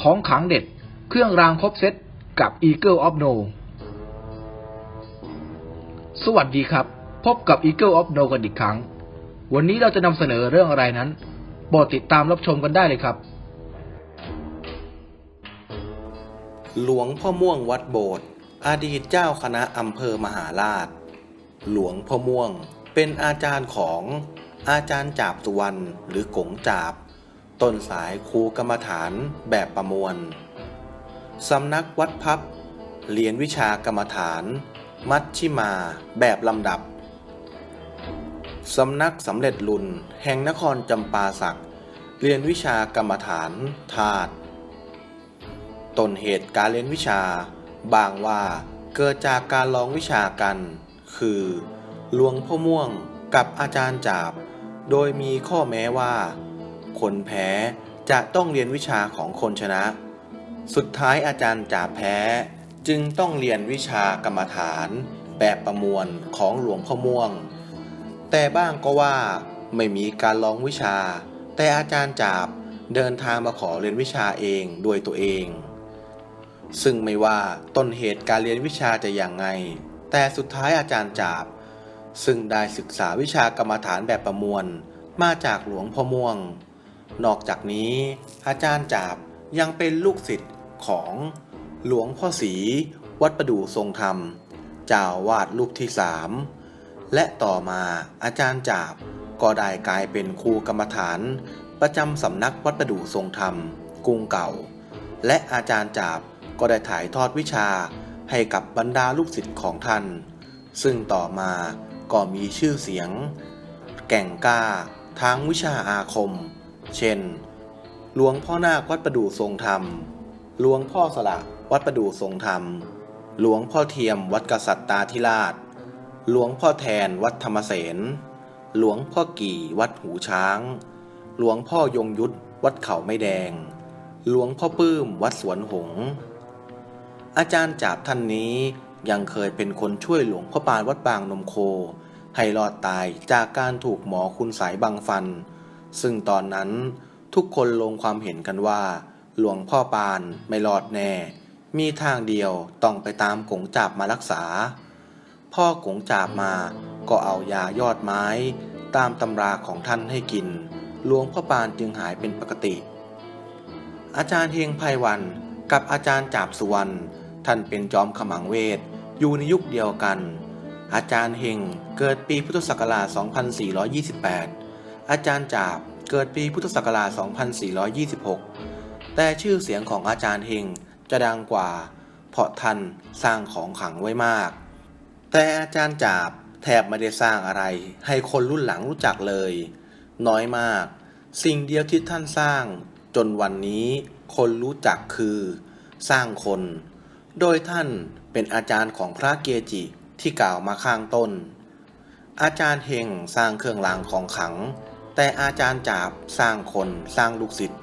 ของขังเด็ด เครื่องรางครบเซตกับ Eagle of No สวัสดีครับ พบกับ Eagle of No กันอีกครั้ง วันนี้เราจะนำเสนอเรื่องอะไรนั้นโปรดติดตามรับชมกันได้เลยครับ หลวงพ่อม่วงวัดโบสถ์อดีตเจ้าคณะอำเภอมหาราช หลวงพ่อม่วงเป็นอาจารย์ของอาจารย์จาบสุวรรณหรือกงจาบ ต้นสายครูกรรมฐานแบบประมวล สำนักวัดพับเรียนวิชากรรมฐาน มัชชิมาแบบลำดับ สำนักสำเร็จลุนแห่งนครจำปาสัก เรียนวิชากรรมฐานธาตุต้นเหตุการเรียนวิชา บางว่าเกิดจากการลองวิชากัน คือหลวงพ่อม่วงกับอาจารย์จาบ โดยมีข้อแม้ว่า คนแพ้จะต้องเรียนวิชาของคนชนะ สุดท้ายอาจารย์จาบแพ้จึงต้องเรียนวิชากรรมฐาน แบบประมวลของหลวงพ่อม่วง แต่บ้างก็ว่าไม่มีการลองวิชา แต่อาจารย์จาบเดินทางมาขอเรียนวิชาเองด้วยตัวเอง ซึ่งไม่ว่าต้นเหตุการเรียนวิชาจะอย่างไง แต่สุดท้ายอาจารย์จาบ ซึ่งได้ศึกษาวิชากรรมฐานแบบประมวลมาจากหลวงพ่อม่วง นอกจากนี้ อาจารย์จาบยังเป็นลูกศิษย์ของหลวงพ่อศรีวัดประดู่ทรงธรรมเจ้าวาดรูปที่สามและต่อมาอาจารย์จาบก็ได้กลายเป็นครูกรรมฐาน ประจำสำนักวัดประดู่ทรงธรรมกรุงเก่า และอาจารย์จาบก็ได้ถ่ายทอดวิชาให้กับบรรดาลูกศิษย์ของท่าน ซึ่งต่อมาก็มีชื่อเสียง แก่งกล้าทางวิชาอาคม เช่น หลวงพ่อนาควัดประดู่ทรงธรรม หลวงพ่อสละวัดประดู่ทรงธรรม หลวงพ่อเทียมวัดกษัตริย์ตาธิราช หลวงพ่อแทนวัดธรรมเสนหลวงพ่อกี่วัดหูช้าง หลวงพ่อยงยุทธวัดเขาไม่แดง หลวงพ่อปื้มวัดสวนหงส์อาจารย์จาบท่านนี้ยังเคยเป็นคนช่วยหลวงพ่อปานวัดบางนมโค ให้รอดตายจากการถูกหมอคุณสายบังฟัน ซึ่งตอนนั้นทุกคนลงความเห็นกันว่า หลวงพ่อปานไม่รอดแน่ มีทางเดียวต้องไปตามกงจาบมารักษา พ่อกงจาบมาก็เอายายอดไม้ ตามตำราของท่านให้กิน หลวงพ่อปานจึงหายเป็นปกติ อาจารย์เฮงไพวันกับอาจารย์จาบสุวรรณท่านเป็นจอมขมังเวทอยู่ในยุคเดียวกัน อาจารย์เฮงเกิดปีพุทธศักราช 2428 อาจารย์จาบเกิดปีพุทธศักราช 2426 แต่ชื่อเสียงของอาจารย์เฮงจะดังกว่า เพราะท่านสร้างของขังไว้มาก แต่อาจารย์จาบแทบไม่ได้สร้างอะไร ให้คนรุ่นหลังรู้จักเลย น้อยมาก สิ่งเดียวที่ท่านสร้าง จนวันนี้คนรู้จักคือ สร้างคน โดยท่านเป็นอาจารย์ของพระเกจิที่กล่าวมาข้างต้น อาจารย์เฮงสร้างเครื่องรางของขัง แต่อาจารย์จาบสร้างคนสร้างลูกศิษย์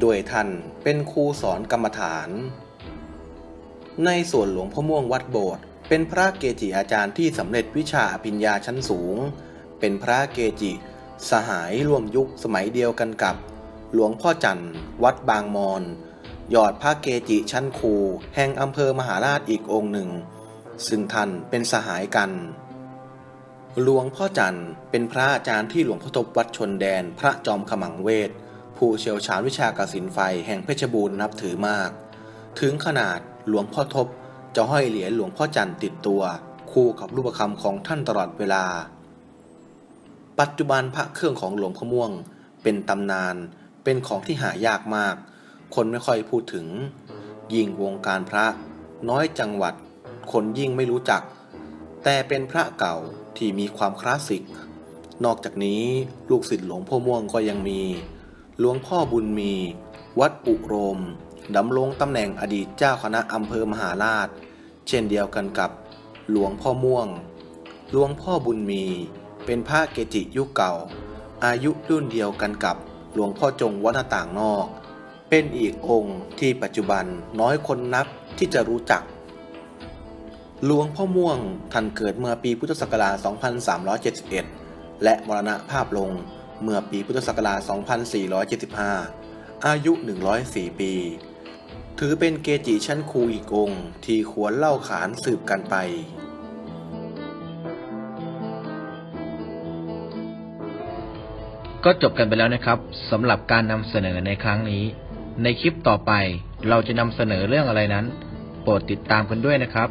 โดยท่านเป็นครูสอนกรรมฐาน ในส่วนหลวงพ่อม่วงวัดโบสถ์เป็นพระเกจิอาจารย์ที่สำเร็จวิชาอภิญญาชั้นสูง เป็นพระเกจิ สหายร่วมยุคสมัยเดียวกันกับ หลวงพ่อจันทร์ วัดบางมอนยอดพระเกจิชั้นครูแห่งอำเภอมหาราชอีกองค์หนึ่ง ซึ่งท่านเป็นสหายกัน หลวงพ่อจันทร์เป็นพระอาจารย์ที่หลวงพ่อทบวัดชนแดน พระจอมขมังเวท ผู้เชี่ยวชาญวิชากสินไฟแห่งเพชรบูรณ์นับถือมาก ถึงขนาดหลวงพ่อทบจะห้อยเหรียญหลวงพ่อจันทร์ติดตัว คู่กับรูปคำของท่านตลอดเวลา ปัจจุบันพระเครื่องของหลวงพ่อม่วง เป็นตำนาน เป็นของที่หายากมาก คนไม่ค่อยพูดถึง ยิ่งวงการพระ น้อยจังหวัด คนยิ่งไม่รู้จัก แต่เป็นพระเก่า ที่มีความคลาสสิก นอกจากนี้ลูกศิษย์หลวงพ่อม่วงก็ยังมี หลวงพ่อบุญมี วัดอุโรมดำรงตำแหน่งอดีตเจ้าคณะอำเภอมหาราช เช่นเดียวกันกับหลวงพ่อม่วง หลวงพ่อบุญมี เป็นพระเกจิยุคเก่า อายุรุ่นเดียวกันกับหลวงพ่อจงวัดหน้าต่างนอก เป็นอีกองค์ที่ปัจจุบันน้อยคนนักที่จะรู้จัก หลวงพ่อม่วงท่านเกิดเมื่อปีพุทธศักราช 2371 และมรณภาพลงเมื่อปีพุทธศักราช 2475 อายุ 104 ปี ถือเป็นเกจิชั้นครูอีกองค์ที่ควรเล่าขานสืบกันไปก็จบกันไปแล้วนะครับสำหรับการนำเสนอในครั้งนี้ ในคลิปต่อไปเราจะนำเสนอเรื่องอะไรนั้น โปรดติดตามกันด้วยนะครับ